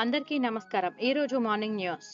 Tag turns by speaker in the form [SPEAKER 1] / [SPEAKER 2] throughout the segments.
[SPEAKER 1] అందరికీ నమస్కారం. ఈరోజు మార్నింగ్ న్యూస్.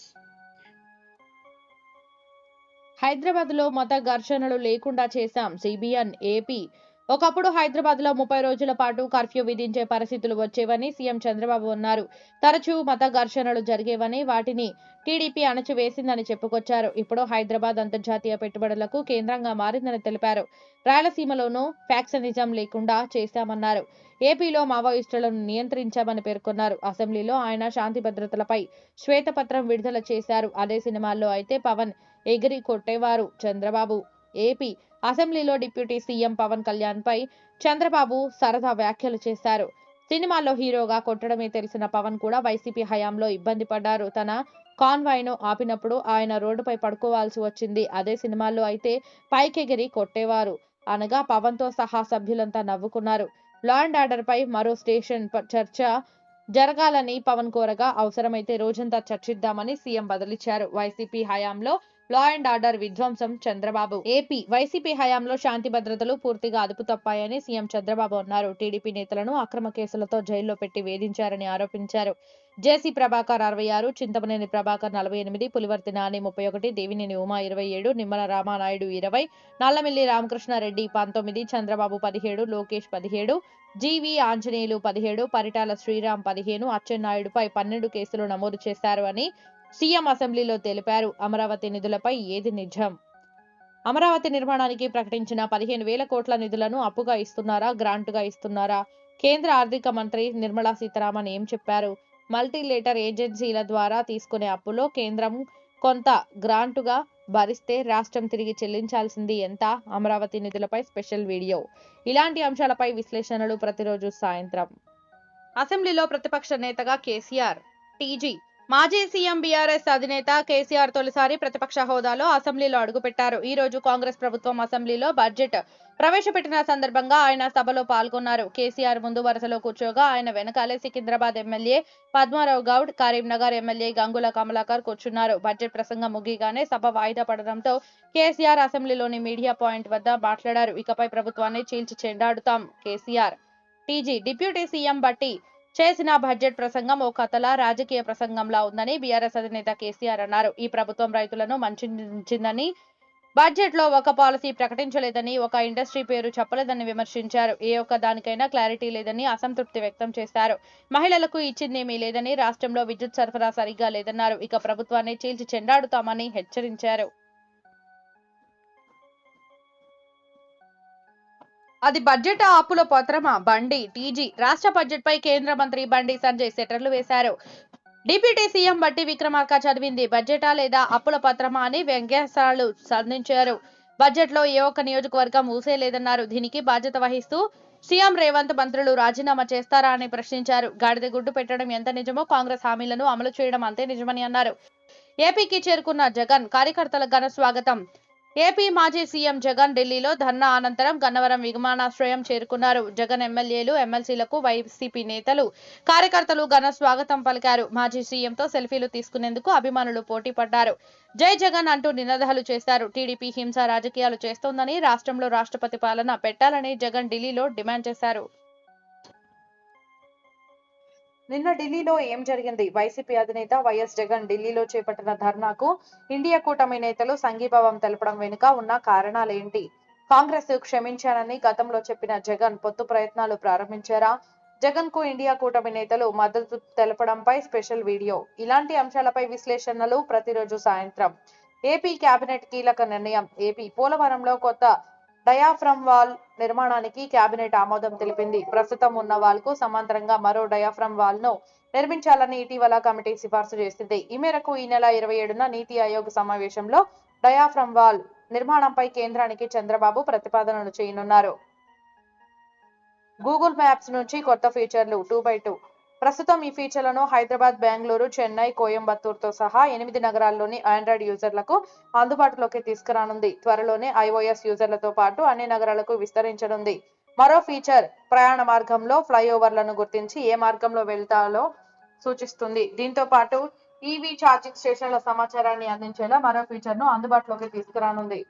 [SPEAKER 1] హైదరాబాద్లో మత ఘర్షణలు లేకుండా చేశాం సిబిఎన్ ఏపీ ఒకప్పుడు హైదరాబాద్లో ముప్పై రోజుల పాటు కర్ఫ్యూ విధించే పరిస్థితులు వచ్చేవని సీఎం చంద్రబాబు అన్నారు. తరచూ మత ఘర్షణలు జరిగేవని వాటిని టీడీపీ అణచివేసిందని చెప్పుకొచ్చారు. ఇప్పుడు హైదరాబాద్ అంతర్జాతీయ పెట్టుబడులకు కేంద్రంగా మారిందని తెలిపారు. రాయలసీమలోనూ ఫ్యాక్సనిజం లేకుండా చేశామన్నారు. ఏపీలో మావోయిస్టులను నియంత్రించామని పేర్కొన్నారు. అసెంబ్లీలో ఆయన శాంతి భద్రతలపై శ్వేతపత్రం విడుదల చేశారు. అదే సినిమాల్లో అయితే పవన్ ఎగిరి కొట్టేవారు చంద్రబాబు. ఏపీ అసెంబ్లీలో డిప్యూటీ సీఎం పవన్ కళ్యాణ్ పై చంద్రబాబు సరదా వ్యాఖ్యలు చేశారు. సినిమాల్లో హీరోగా కొట్టడమే తెలిసిన పవన్ కూడా వైసీపీ హయాంలో ఇబ్బంది పడ్డారు. తన కాన్వాయ్ను ఆపినప్పుడు ఆయన రోడ్డుపై పడుకోవాల్సి వచ్చింది. అదే సినిమాల్లో అయితే పైకెగిరి కొట్టేవారు. అనగా పవన్తో సహా సభ్యులంతా నవ్వుకున్నారు. లా అండ్ ఆర్డర్ పై మరో స్టేషన్ చర్చ జరగాలని పవన్ కోరగా అవసరమైతే రోజంతా చర్చిద్దామని సీఎం బదిలిచ్చారు. వైసీపీ హయాంలో లా అండ్ ఆర్డర్ విధ్వంసం చంద్రబాబు. ఏపీ వైసీపీ హయాంలో శాంతి భద్రతలు పూర్తిగా అదుపు తప్పాయని సీఎం చంద్రబాబు అన్నారు. టీడీపీ నేతలను అక్రమ కేసులతో జైల్లో పెట్టి వేధించారని ఆరోపించారు. జేసీ ప్రభాకర్ అరవై ఆరు చింతమనేని ప్రభాకర్ నలభై ఎనిమిది పులివర్తి నాని ముప్పై ఒకటి దేవినేని ఉమా ఇరవై ఏడు నిమ్మల రామానాయుడు ఇరవై నల్లమిల్లి రామకృష్ణారెడ్డి పంతొమ్మిది చంద్రబాబు పదిహేడు లోకేష్ పదిహేడు జీవి ఆంజనేయులు పదిహేడు పరిటాల శ్రీరామ్ పదిహేను అచ్చెన్నాయుడుపై పన్నెండు కేసులు నమోదు చేశారు అని సీఎం అసెంబ్లీలో తెలిపారు. అమరావతి నిధులపై ఏది నిజం? అమరావతి నిర్మాణానికి ప్రకటించిన పదిహేను వేల కోట్ల నిధులను అప్పుగా ఇస్తున్నారా గ్రాంటుగా ఇస్తున్నారా? కేంద్ర ఆర్థిక మంత్రి నిర్మలా సీతారామన్ ఏం చెప్పారు? మల్టీలేటర్ ఏజెన్సీల ద్వారా తీసుకునే అప్పులో కేంద్రం కొంత గ్రాంటుగా భరిస్తే రాష్ట్రం తిరిగి చెల్లించాల్సింది ఎంత? అమరావతి నిధులపై స్పెషల్ వీడియో. ఇలాంటి అంశాలపై విశ్లేషణలు ప్రతిరోజు సాయంత్రం. అసెంబ్లీలో ప్రతిపక్ష నేతగా కేసీఆర్ టీజీ మాజీ సీఎం బీఆర్ఎస్ అధినేత కేసీఆర్ తొలిసారి ప్రతిపక్ష హోదాలో అసెంబ్లీలో అడుగుపెట్టారు. ఈ రోజు కాంగ్రెస్ ప్రభుత్వం అసెంబ్లీలో బడ్జెట్ ప్రవేశపెట్టిన సందర్భంగా ఆయన సభలో పాల్గొన్నారు. కేసీఆర్ ముందు వరుసలో కూర్చోగా ఆయన వెనకాలే సికింద్రాబాద్ ఎమ్మెల్యే పద్మారావు గౌడ్ కరీంనగర్ ఎమ్మెల్యే గంగుల కమలాకర్ కూర్చున్నారు. బడ్జెట్ ప్రసంగం ముగిగానే సభ వాయిదా పడడంతో కేసీఆర్ అసెంబ్లీలోని మీడియా పాయింట్ వద్ద మాట్లాడారు. ఇకపై ప్రభుత్వాన్ని చీల్చి చెండాడుతాం KCR. TG deputy CM Bhatti చేసిన బడ్జెట్ ప్రసంగం ఓ కథలా రాజకీయ ప్రసంగంలా ఉందని బీఆర్ఎస్ అధినేత కేసీఆర్ అన్నారు. ఈ ప్రభుత్వం రైతులను మంచిందని బడ్జెట్లో ఒక పాలసీ ప్రకటించలేదని ఒక ఇండస్ట్రీ పేరు చెప్పలేదని విమర్శించారు. ఏ ఒక్క దానికైనా క్లారిటీ లేదని అసంతృప్తి వ్యక్తం చేశారు. మహిళలకు ఇచ్చిందేమీ లేదని రాష్ట్రంలో విద్యుత్ సరఫరా సరిగ్గా లేదన్నారు. ఇక ప్రభుత్వాన్ని చీల్చి చెండాడుతామని హెచ్చరించారు. అది బడ్జెట్ అప్పుల పత్రమా? బండి టీజీ రాష్ట్ర బడ్జెట్ పై కేంద్ర మంత్రి బండి సంజయ్ సెటర్లు వేశారు. డిప్యూటీ సీఎం బట్టి విక్రమార్క చదివింది బడ్జెటా లేదా అప్పుల పత్రమా అని వ్యంగ్యాస్త్రాలు సంధించారు. బడ్జెట్లో ఏ ఒక్క నియోజకవర్గం ఊసే లేదన్నారు దీనికి బాధ్యత వహిస్తూ సీఎం రేవంత్ మంత్రులు రాజీనామా చేస్తారా అని ప్రశ్నించారు. గాడిద గుడ్డు పెట్టడం ఎంత నిజమో కాంగ్రెస్ హామీలను అమలు చేయడం అంతే నిజమని అన్నారు. ఏపీకి చేరుకున్న జగన్ కార్యకర్తల ఘన స్వాగతం. ఏపీ మాజీ సీఎం జగన్ ఢిల్లీలో ధర్నా అనంతరం గన్నవరం విమానాశ్రయం చేరుకున్నారు. జగన్ ఎమ్మెల్యేలు ఎమ్మెల్సీలకు వైసీపీ నేతలు కార్యకర్తలు ఘన స్వాగతం పలికారు. మాజీ సీఎంతో సెల్ఫీలు తీసుకునేందుకు అభిమానులు పోటీ పడ్డారు. జై జగన్ అంటూ నినాదాలు చేశారు. టీడీపీ హింస రాజకీయాలు చేస్తోందని రాష్ట్రంలో రాష్ట్రపతి పాలన పెట్టాలని జగన్ ఢిల్లీలో డిమాండ్ చేశారు. నిన్న ఢిల్లీలో ఏం జరిగింది? వైసీపీ అధినేత వైఎస్ జగన్ ఢిల్లీలో చేపట్టిన ధర్నాకు ఇండియా కూటమి నేతలు సంఘీభావం తెలపడం వెనుక ఉన్న కారణాలేంటి? కాంగ్రెస్ క్షమించానని గతంలో చెప్పిన జగన్ పొత్తు ప్రయత్నాలు ప్రారంభించారా? జగన్కు ఇండియా కూటమి నేతలు మద్దతు తెలపడంపై స్పెషల్ వీడియో. ఇలాంటి అంశాలపై విశ్లేషణలు ప్రతిరోజు సాయంత్రం. ఏపీ కేబినెట్ కీలక నిర్ణయం. ఏపీ పోలవరంలో కొత్త డయాఫ్రమ్ వాల్ నిర్మాణానికి కేబినెట్ ఆమోదం తెలిపింది. ప్రస్తుతం ఉన్న వాల్కు సమాంతరంగా మరో డయాఫ్రమ్ వాల్ను నిర్మించాలని ఇటీవల కమిటీ సిఫార్సు చేసింది. ఈ మేరకు ఈ నెల ఇరవై ఏడున నీతి ఆయోగ్ సమావేశంలో డయాఫ్రమ్ వాల్ నిర్మాణంపై కేంద్రానికి చంద్రబాబు ప్రతిపాదనలు చేయనున్నారు. గూగుల్ మ్యాప్స్ నుంచి కొత్త ఫీచర్లు టూ బై టూ ప్రస్తుతం ఈ ఫీచర్లను హైదరాబాద్ బెంగళూరు చెన్నై కోయంబత్తూరుతో సహా ఎనిమిది నగరాల్లోని ఆండ్రాయిడ్ యూజర్లకు అందుబాటులోకి తీసుకురానుంది. త్వరలోనే ఐఓఎస్ యూజర్లతో పాటు అన్ని నగరాలకు విస్తరించనుంది. మరో ఫీచర్ ప్రయాణ మార్గంలో ఫ్లైఓవర్లను గుర్తించి ఏ మార్గంలో వెళ్తాలో సూచిస్తుంది. దీంతో పాటు ఈవీ ఛార్జింగ్ స్టేషన్ల సమాచారాన్ని అందించేలా మరో ఫీచర్ను అందుబాటులోకి తీసుకురానుంది.